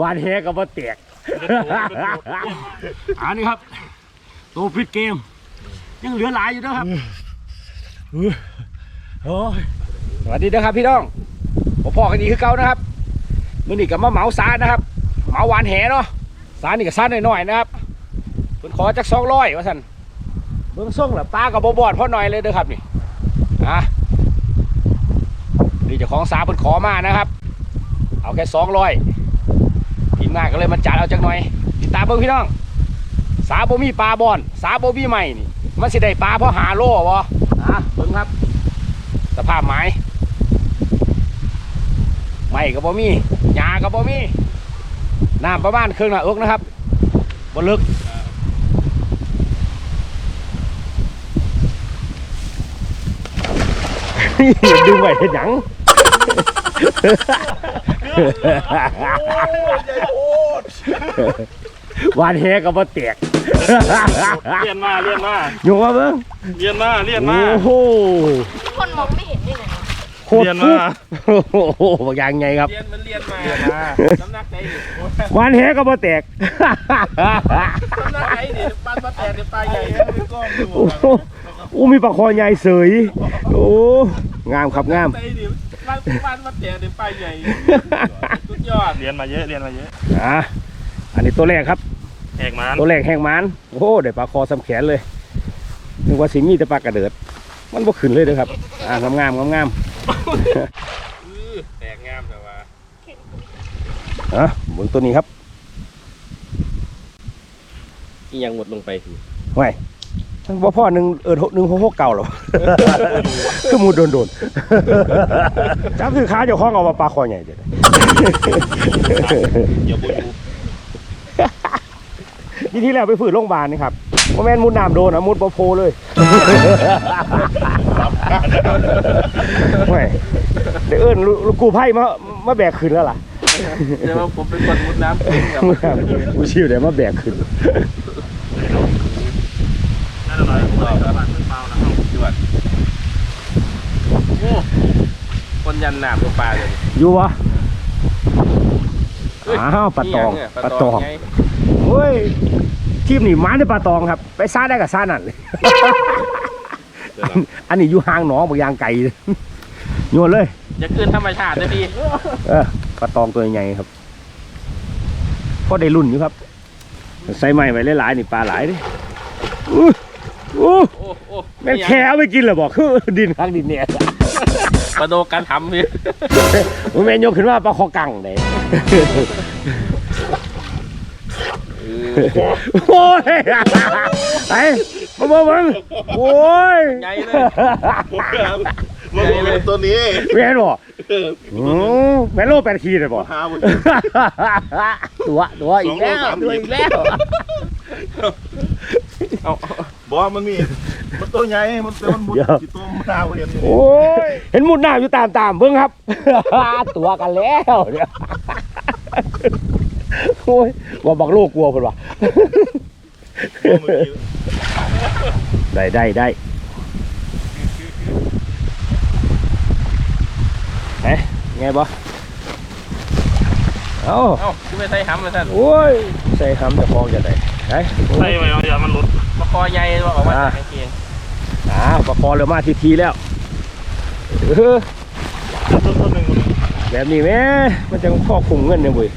วานแฮกับบ่แตกอันนี้ครับ ตัวปิดเกม ยังเหลือหลายอยู่นะครับโอ้ยสวัสดีนะครับพี่น้องผมพ่อกันดีคือเก่านะครับมื่อนี้กับมาเหมาซานะครับเหมาวานแหเนาะซานี่กับซาหน่อยๆนะครับเพิ่นขอจักสองร้อยว่าสันเบิ่งส่งละปลากับบอบอดพ่อหน่อยเลยเด้อครับนี่อะนี่ เจ้าของซาเพิ่นขอมานะครับ เอาแค่สองร้อยทีมงานก็เลยมาจัดเอาจักหน่อย ติดตามเบิ่งพี่น้อง สาบ่มีปลาบอน สาบ่มีใหม่นี่ มันสิได้ปลาเพราะหาโล่บ่อะเบิ่งครับ สภาพไม้ไม้ก็บ่มีหญ้าก็บ่มีน้ำประมาณครึ่งหน้าอกนะครับบ่ลึกดึงไว้เฮ็ดหยัง วานแฮก็บ่แตกเรียนมาเรียนมาโยมาเบิ่งเรียนมาเรียนมาโอ้โหคนมองไม่เห็นนี่เลยนะโคตรเรียนฟุมากโอ้โหบอกอย่างไงครับเรียนมันเรียนมาเรียนมาน้ำหนักไหนดิวานแฮก็บ่แตกน้ำหนักไหนดิปลาปลาแตกดิปลาใหญ่ไม่ก้องดูโอ้โหอู้มีปลาคอใหญ่เสยโอ้งามครับงาม ไหนดิปลาปลาปลาแตกดิปลาใหญ่สุดยอดเรียนมาเยอะเรียนมาเยอะอะอันนี้ตัวแรกครับแหกมันตัวแรกแห้งมันโอ้โหได้ปลาคอสำแขนเลยนึกว่าสิมีแต่ปลากระเดิด มันบ่ขึ้นเลยเด้อครับอ่างามงามงามงามแตกงามแต่ว่าๆอะบนตัวนี้ครับอียังหมดลงไปทีไว้ บ่พ่อหนึ่งเออหนึ่งหกหกเก่าหรอ คือมูดโดนโดนๆจับคือขาเจ้าของเอาว่าปลาคอใหญ่เด็ดเดี๋ยวบุญที่ที่แล้วไปฝืนโรงพยาบาลนี่ครับว่าแม่นมุดน้ำโดนนะมุดปะโพเลยไม่เดี๋ยวเอิ้นลูลูกกูไพ่มามาแบกขึ้นแล้วล่ะเดี๋ยวผมเป็นคนมุดน้ำขึ้นกับกูชิวเดี๋ยวมาแบกขึ้น น่าจะลอยลอยกระบะขึ้นเมานะครับจวดโอ้คนยันหนามตัวปลาเลยอยู่วะอ้าวปลาตองปลาตองไงเฮ้ยทีมนี่มาได้ปลาตองครับ ไปซ่าได้กับซ่านั่นเลยอันอันนี้อยู่ห่างหนองบางยางไก่เลยโยนเลยจะขึ้นธรรมชาตินะพี่เออปลาตองตัวใหญ่ครับก็ได้รุ่นอยู่ครับ ใส่ไม้ไว้หลายๆนี่ปลาหลายดิ อู้อู้โอ้โอ้แม่งแค่เอาไปกินเหรอบอกคือดินข้างดินเนี่ยประโดการทำพี่มันแม่นยกขึ้นมาปลาคอกังเลยโอ้ยไอ้มาบอกมึงโอ้ยใหญ่เลยมันเป็นตัวนี้แม่นบ่อืมแม่นโลแปดขีดเลยบ่หาหมดตัวตัวอีกแล้วสองโลสามขีดตัวอีกแล้วเอา บอกว่ามันมีมันตัวใหญ่ มันแต่มันบุดกี่ตัวมันดาวเห็นอยู่โอ้ยเห็นมุดน้ำอยู่ตามตามๆเบิ่งครับ ตัวกันแล้วเนี่ยโอ้ยว่าบักโลกกลัวเพิ่นว่ะเมื่อกี้ได้ได้ได้เอ๊ะไงบ่ เอ้าเอ้าคือไปใส่หำมาท่านโอ้ยใส่คำจะฟองจะได้ไอ้ใส่ไปเอาอย่ามันหลุดมาคอใหญ่ว่าออกมาจากกางเกงอ่าประคองเรือมาทีทีแล้วเออตัวตัวหนึ่งแบบนี้แม่มันจะข้อคุมเงินเนี่ยบุย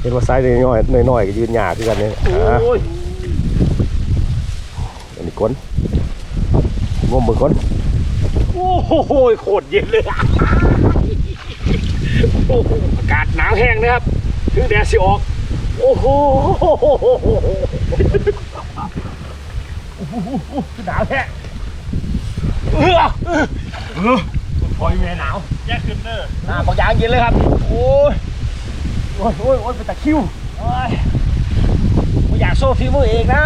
เห็นว่าไซส์น้อยๆน้อยๆก็ยืนหยาคือกันเนี่ยอ่าโอ้ยอันนี้ก้นงมมือก้น โอ้โหโคตรเย็นเลยอะโอ้โหอากาศหนาวแห้งนะครับถึงแดดสิออก โอ้โหหนาวแห้งเออเออพอยแม่หนาวแยกขึ้นเด้อหน้าบอกยางเย็นเลยครับ โอ้ยโอ้ยโอ้ยโอ้ยเป็นตะคริวโอ้ยไม่อยากโซ่ฝีมือเองนะ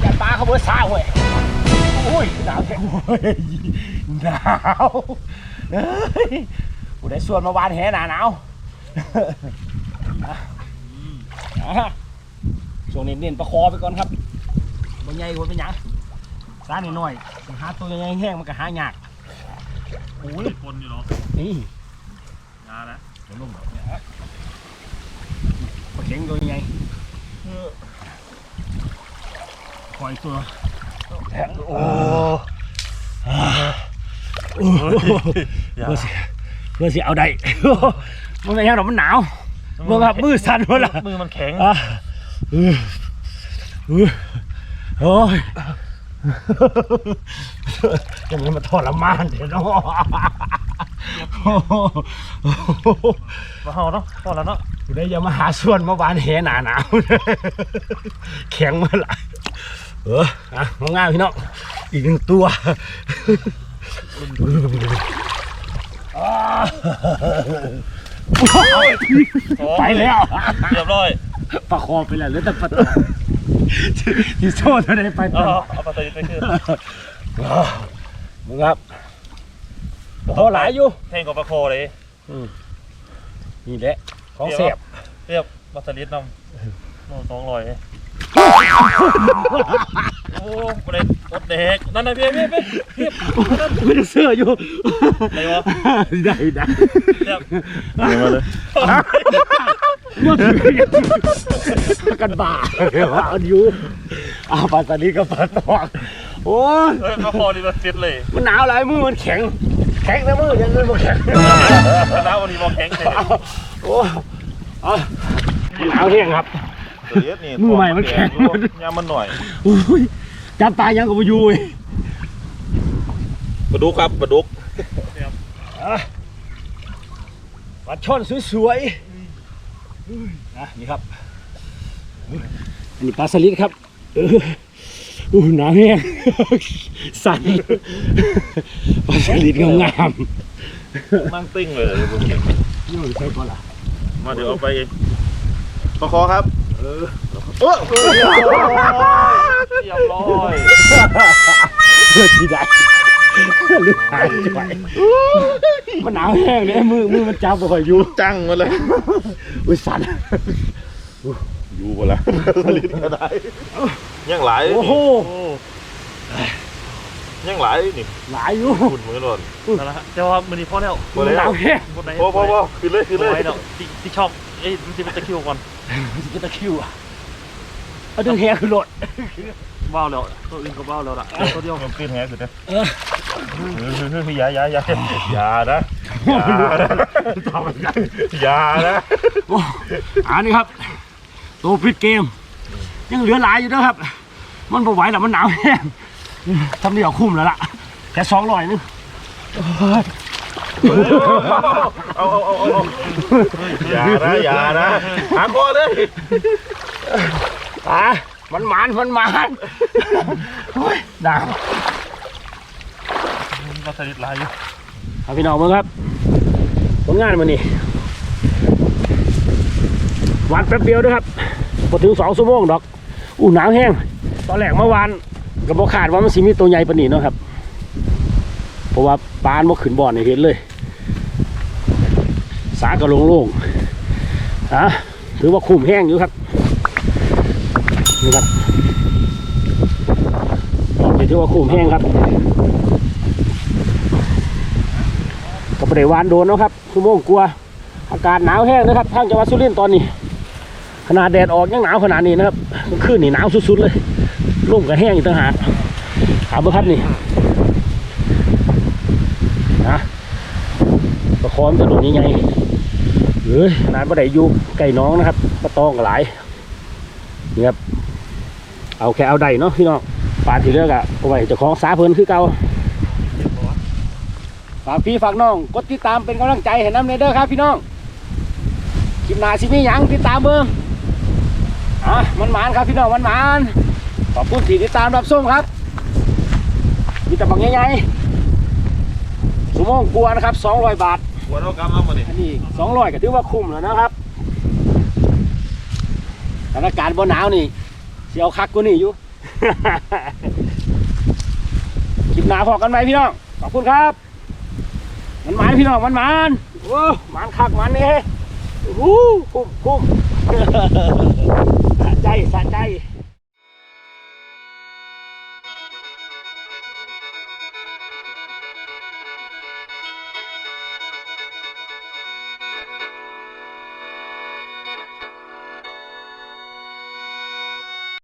อย่าปลาเขาเบิดซ่าเว้ยโอ้ยหนาวแท้โอ้ย หนาวเฮ้ยกูได้ส่วนมาวานแหหนาหนาวอะช่วงนี้เน้นประคอไปก่อนครับมันใหญ่กว่าเป็นหยังซ่าหน่อยๆหาตัวใหญ่แห้งมันก็หายากโอ้ยคนอยู่เนาะนี่ยานะเดี๋ยวลงแบบเนี้ยปลาเข็งตัวใหญ่คอยตัว โอ้ โอ้เพื่อสิเพื่อสิเอาได้มันไม่ใช่หรอกมันหนาวเมื่อครับมือสั่นหมดละมือมันแข็งอะเออเออโอ้ยจะมันมาทรมานเดี๋ยวเนาะมาเฮาเนาะพอแล้วเนาะกูได้ยามาหาส่วนเมื่อวานแหหนาหนาวแข็งมาละเอออะง่ายๆพี่น้องอีกหนึ่งตัวอ่า ไปแล้วเรียบร้อยประคองไปแล้วเหลือแต่ประตูที่โซ่เท่าไหนไปเอาต่อเอาปลาตะลิดไปขึ้นมึงครับพอหลายอยู่แทงกับปลาโคเลยนี่แหละของเสียบเรียบปลาตะลิดนำโน่สองร้อย โอ้ประเด็นอดเด็กนั่นนะพี่พี่พี่พี่ไม่ได้เสื้ออยู่อะไรวะได้ได้เรียบมาเลยว่าถือกันบ่าเดี๋ยวเอาอยู่อาปลาสลิดกับปลาตอกโอ้ยเฮ้ยปลาโคนี่มันฟิตเลย มันหนาวหลายมือมันแข็ง แข็งนะมือยังเงินมันแข็งน้าวันนี้มองแข็งเลยโอ้เอาหนาวเที่ยงครับตัว เล็ดนี่มือใหม่มันแข็งยามันหน่อยอุ้ยจับตายยังกับอยู่เว้ยปลาดุกครับปลาดุกปลาช่อนสวยๆนะนี่ครับอันนี้ปลาสลิดครับเอออู้หนาวแห้งสั่นปลาสลิดงามนั่งติ้งเลยผมๆนี่มันใช่ปะล่ะมาเดี๋ยวเอาไปเองปลาคอครับ เออเรียบร้อยเพื่อที่ใดหรือหายไปมันหนาวแห้งเลยมือมือมันจับบ่ค่อยอยู่จังมาเลยอุ้ยสั่นอยู่หมดล้วผลิตก็ได้ยังหลายโอ้โหยังหลายนี่หลายอยู่คุณมือหล่นนั่นแหละฮะเจ้าว่ามือนี้พอแล้วหนาวแห้งพอพอพอขึ้นเลยขึ้นเลยไว้เนาะที่ชอบเอ้ยมันจะเป็นตะคิวก่อน มันจะตะคริวอะเอาดึงแห้งคือรถว้าวแล้วตัวอื่นก็ว้าวแล้วล่ะตัวเดียวมันขึ้นแฮะสุดนะเอออย่าอย่าอย่าอย่านะอย่านะอย่านะโอ้อันนี้ครับ ตัวปิดเกม ยังเหลือหลายอยู่นะครับ มันบ่ไหวแล้วมันหนาวแห้งทำเดียวคุ้มแล้วล่ะแค่สองร้อยนึง เอาเอาเอาเอาอย่านะอย่านะหาคอเลยอะมันหมานมันหมานโอ้ยหนาวมาสลิดลายอยู่เอาพี่น้องมาครับผลงานมันนี่วันแป๊บเดียวด้วยครับพอถึงสองชั่วโมงดอก อู้หนาวแห้ง ตอนแรกเมื่อวานกับบขาดว่ามันสิมีตัวใหญ่ปนนี้เนาะครับ เพราะว่า ปานบ่ขึ้นบ่อนให้เห็นเลย สากระโล่งๆอะถือว่าคุ้มแห้งอยู่ครับนี่ครับถือว่าคุ้มแห้งครับก็ไม่ได้วานโดนนะครับชั่วโมงกลัวอากาศหนาวแห้งนะครับทางจังหวัดสุรินทร์ตอนนี้ ขนาดแดดออกยังหนาวขนาดนี้นะครับกลางคืนนี่หนาวสุดๆเลยร่มก็แห้งอีกต่างหากถามบ่ครับนี่ นะประคอมนจะโดดยังไงเอ้ยขนาดบ่ได้อยู่ไก่น้องนะครับปลาตองหลายนี่ครับเอาแค่เอาได้เนาะพี่น้องปลาที่เลือกอะเอาไว้เจ้าของสาเพลินคือเก่าฝากพี่ฝากน้องกดติดตามเป็นกำลังใจให้น้ำเนเด้อครับพี่น้องคลิปหน้าสิมีหยังติดตามเบิ่งอะมันหมานครับพี่น้องมันหมานขอบคุณที่ติดตามรับชมครับมีแต่บังใหญ่ๆ สมองกลัวนะครับ200 บาทหัวเรากำเอามาดิอันนี้200ก็ถือว่าคุ้มแล้วนะครับสถานการณ์บ่หนาวนี่เสียวคักกว่านี่อยู่ คลิปหน้าพอกันไหมพี่น้อง ขอบคุณครับ มันหมานพี่น้องมันหมานโอ้หมานคักหมันนี่โอ้โหคุ้มคุ้มสะใจสะใจ